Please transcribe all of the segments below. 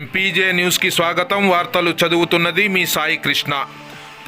PJ న్యూస్కి స్వాగతం. వార్తలు చదువుతున్నది మీ సాయి కృష్ణ.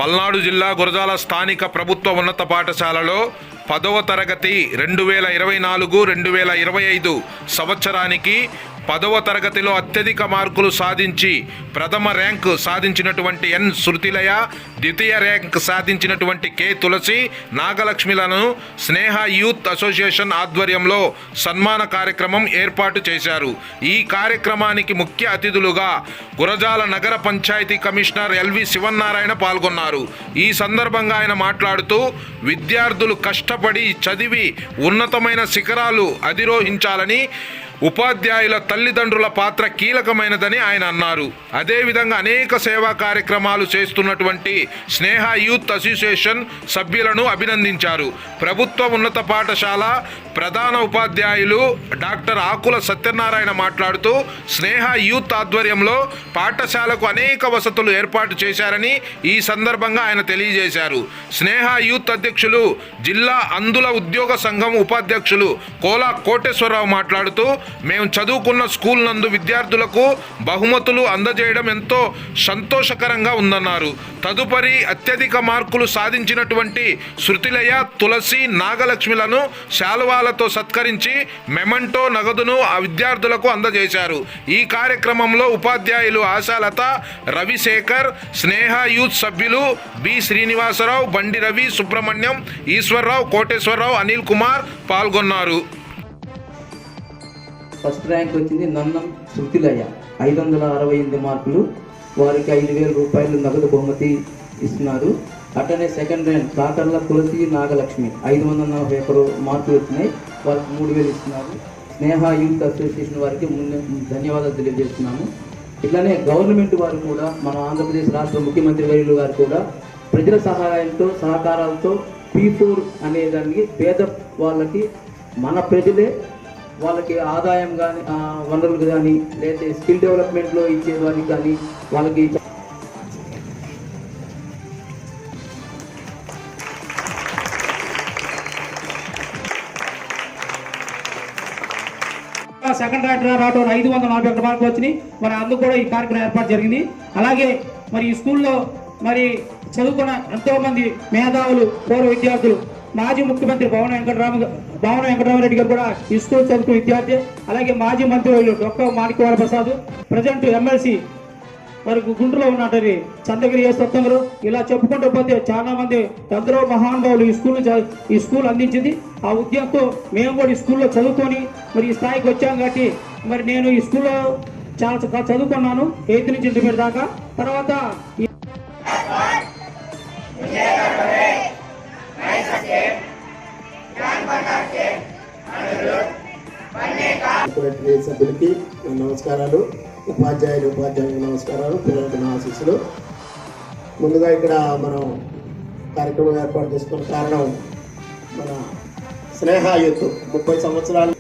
పల్నాడు జిల్లా గురజాల స్థానిక ప్రభుత్వ ఉన్నత పాఠశాలలో పదవ తరగతి రెండు వేల ఇరవై నాలుగు రెండు వేల ఇరవై ఐదు సంవత్సరానికి పదవ తరగతిలో అత్యధిక మార్కులు సాధించి ప్రథమ ర్యాంకు సాధించినటువంటి ఎన్. శృతిలయ ద్వితీయ ర్యాంక్ సాధించినటువంటి కె. తులసి నాగలక్ష్మిలను స్నేహ యూత్ అసోసియేషన్ ఆధ్వర్యంలో సన్మాన కార్యక్రమం ఏర్పాటు చేశారు. ఈ కార్యక్రమానికి ముఖ్య అతిథులుగా గురజాల నగర పంచాయతీ కమిషనర్ ఎల్వి శివన్నారాయణ పాల్గొన్నారు. ఈ సందర్భంగా ఆయన మాట్లాడుతూ విద్యార్థులు కష్టపడి చదివి ఉన్నతమైన శిఖరాలు అధిరోహించాలని ఉపాధ్యాయుల తల్లిదండ్రుల పాత్ర కీలకమైనదని ఆయన అన్నారు. అదేవిధంగా అనేక సేవా కార్యక్రమాలు చేస్తున్నటువంటి స్నేహ యూత్ అసోసియేషన్ సభ్యులను అభినందించారు. ప్రభుత్వ ఉన్నత పాఠశాల ప్రధాన ఉపాధ్యాయులు డాక్టర్ ఆకుల సత్యనారాయణ మాట్లాడుతూ స్నేహ యూత్ ఆధ్వర్యంలో పాఠశాలకు అనేక వసతులు ఏర్పాటు చేశారని ఈ సందర్భంగా ఆయన తెలియజేశారు. స్నేహ యూత్ అధ్యక్షులు జిల్లా అందుల ఉద్యోగ సంఘం ఉపాధ్యక్షులు కోలా కోటేశ్వరరావు మాట్లాడుతూ మేము చదువుకున్న స్కూల్ నందు విద్యార్థులకు బహుమతులు అందజేయడం ఎంతో సంతోషకరంగా ఉందన్నారు. తదుపరి అత్యధిక మార్కులు సాధించినటువంటి శృతిలయ తులసి నాగలక్ష్మిలను శాలువాలతో సత్కరించి మెమంటో నగదును ఆ విద్యార్థులకు అందజేశారు. ఈ కార్యక్రమంలో ఉపాధ్యాయులు ఆశాలత రవిశేఖర్ స్నేహ యూత్ సభ్యులు బి శ్రీనివాసరావు బండి రవి సుబ్రహ్మణ్యం ఈశ్వరరావు కోటేశ్వరరావు అనిల్ కుమార్ పాల్గొన్నారు. ఫస్ట్ ర్యాంక్ వచ్చింది నన్నం శృతిలయ్య ఐదు వందల అరవై ఎనిమిది మార్కులు. వారికి ఐదు వేల రూపాయలు నగదు బహుమతి ఇస్తున్నారు. అట్లనే సెకండ్ ర్యాంక్ కాకర్ల తులసి నాగలక్ష్మి. ఐదు వందల నలభై ఒకరు మార్కులు వచ్చినాయి. వారికి మూడు వేలు ఇస్తున్నారు. స్నేహ యూత్ అసోసియేషన్ వారికి ముందు ధన్యవాదాలు తెలియజేస్తున్నాము. ఇట్లానే గవర్నమెంట్ వారు కూడా మన ఆంధ్రప్రదేశ్ రాష్ట్ర ముఖ్యమంత్రి వర్యులు గారు కూడా ప్రజల సహాయంతో సహకారాలతో పీ ఫోర్ అనే దానికి పేద వాళ్ళకి మన ప్రజలే వాళ్ళకి ఆదాయం కానీ వనరులు కానీ లేదా స్కిల్ డెవలప్మెంట్లో ఇచ్చే వారికి కానీ వాళ్ళకి సెకండ్ ర్యాంక్ రావడం ఐదు వందల నలభై ఒకటి మార్కులు వచ్చినాయి. మరి అందుకు కూడా ఈ కార్యక్రమం ఏర్పాటు జరిగింది. అలాగే మరి ఈ స్కూల్లో మరి చదువుకున్న ఎంతో మంది మేధావులు పూర్వ విద్యార్థులు మాజీ ముఖ్యమంత్రి భవన వెంకటరామ భవన వెంకటరామరెడ్డి గారు కూడా ఈ స్కూల్ చదువుకున్న విద్యార్థి అలాగే మాజీ మంత్రి డొక్క మాణిక్యవాల ప్రసాద్ ప్రజెంట్ ఎమ్మెల్సీ మరి గుంటూరులో ఉన్నటువంటి చంద్రగిరి సత్యం ఇలా చెప్పుకుంటూ పోతే చాలా మంది ఎందరో మహానుభావులు ఈ స్కూల్ ఈ స్కూల్ అందించింది. ఆ ఉద్యమంతో మేము కూడా ఈ స్కూల్లో చదువుకొని మరి ఈ స్థాయికి వచ్చాం కాబట్టి మరి నేను ఈ స్కూల్లో చాలా చదువుకున్నాను ఎయిత్ నుంచి ఇంటర్మీడియట్ దాకా. తర్వాత ఈ సభ్యులకి నమస్కారాలు ఉపాధ్యాయులు ఉపాధ్యాయులకు నమస్కారాలు పిల్లలకు నా ఆశీస్సులు ముందుగా ఇక్కడ మనం కార్యక్రమం ఏర్పాటు చేసుకున్న కారణం మన స్నేహ యుద్ధం ముప్పై సంవత్సరాలు